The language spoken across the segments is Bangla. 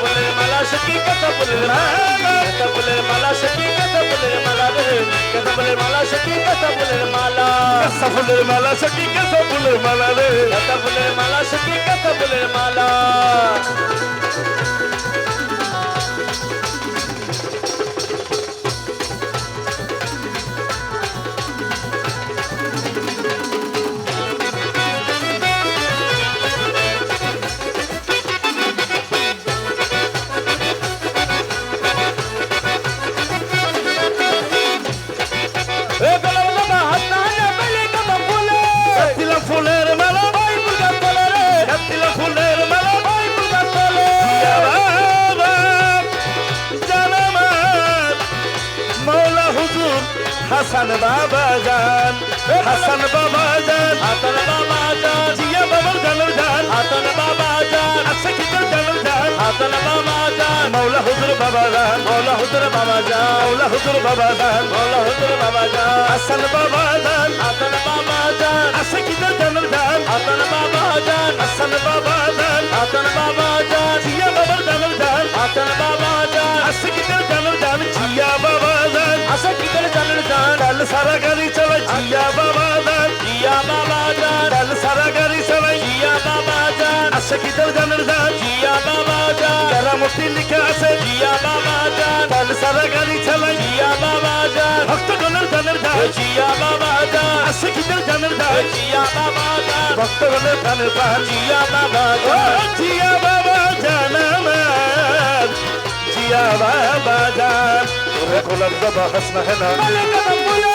ফুলের মালা সখী ফুলের মালা? কেসা ফুলের মালা সখী কেসা ফুলের মালা রে? কেসা ফুলের মালা সখী কেসা ফুলের মালা? কেসা ফুলের মালা সত্যি কেসা ফুলের মালা রে? কেসা ফুলের মালা সখী কেসা ফুলের মালা? হাসান বাবা জান হাসান বাবা জান হাতন বাবা জান জিয়া বাবার জানের জান হাতন বাবা জান আছে কি তোর জানের জান হাতন বাবা জান মৌলা হুজুর বাবা জান মৌলা হুজুর বাবা জান মৌলা হুজুর বাবা জান মৌলা হুজুর বাবা জান হাসান বাবা জান হাতন বাবা জান আছে কি তোর জানের জান হাতন বাবা জান হাসান বাবা জান হাতন বাবা জান জিয়া বাবার জানের জান হাতন বাবা সারা গাড়ি চালায় জিয়া বাবা জান জিয়া বাবা জান কাল সারা গাড়ি চালায় জিয়া বাবা জান আছে কি তোর জানের জান জিয়া বাবা জান কেরামতি লিখে আছে জিয়া বাবা জান কাল সারা গাড়ি চালায় জিয়া বাবা জান ভক্তগণের জানের জান জিয়া বাবা জান আছে কি তোর জানের জান জিয়া বাবা জান ভক্তগণের প্রাণের প্রাণ জিয়া বাবা জান জিয়া বাবা জান আমার জিয়া বাবা জান তোরে গোলাপ বাবা হাসনা है ना বলে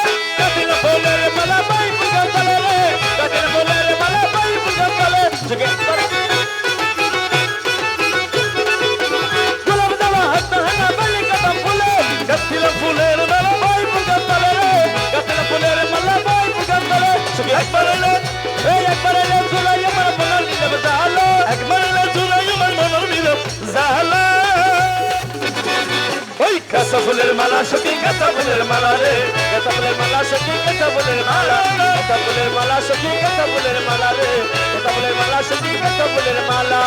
কাঁচা ফুলের মালা সখী কাঁচা ফুলের মালা রে। কাঁচা ফুলের মালা সখী কাঁচা ফুলের মালা। কাঁচা ফুলের মালা সখী কাঁচা ফুলের মালা রে। কাঁচা ফুলের মালা সখী কাঁচা ফুলের মালা।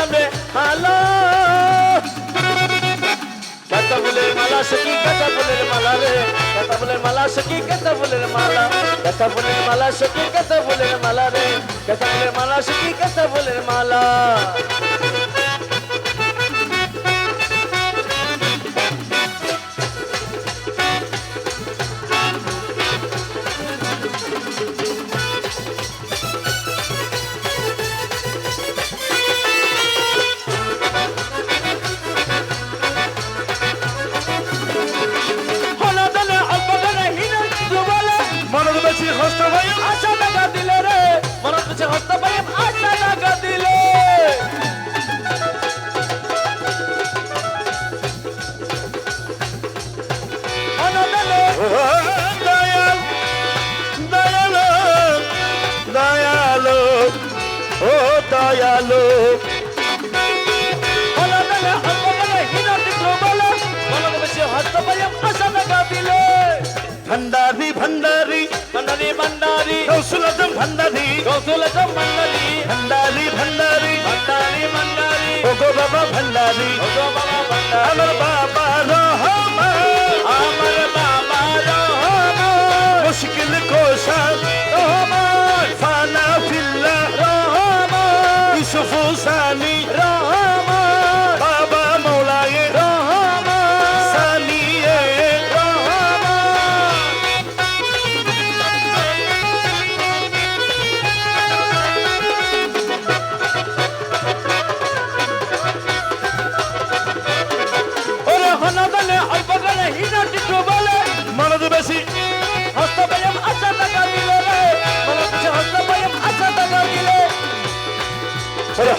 পড়ি গরি না দেখাল কাঁচা ফুলের মালা সখী কাঁচা ফুলের মালা রে কাঁচা ফুলের মালা? সখী কাঁচা ফুলের মালা কাঁচা ফুলের মালা সখী কাঁচা দিলে ভণ্ডারি ভণ্ডারি ভণ্ডারি ভণ্ডারি কৌশল ভণ্ডারি কৌশল ভণ্ডারি ভণ্ডারি ভণ্ডারি ভণ্ডারি ভণ্ডারি ও গো বাবা ভণ্ডারি ও গো বাবা ভণ্ডারি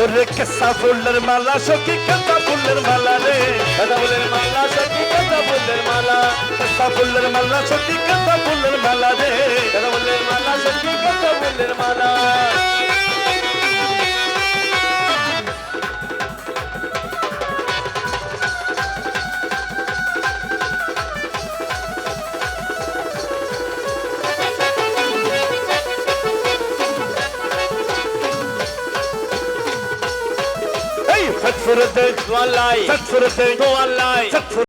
ওরে কেসা ফুলের মালা, সখী কেসা ফুলের মালা রে। কেসা ফুলের মালা, সখী কেসা ফুলের মালা। কেসা ফুলের মালা, সখী কেসা ফুলের মালা রে। কেসা ফুলের মালা, সখী কেসা ফুলের মালা। দোয়ালাই ফটফুরতে দোয়ালাই ফটফুর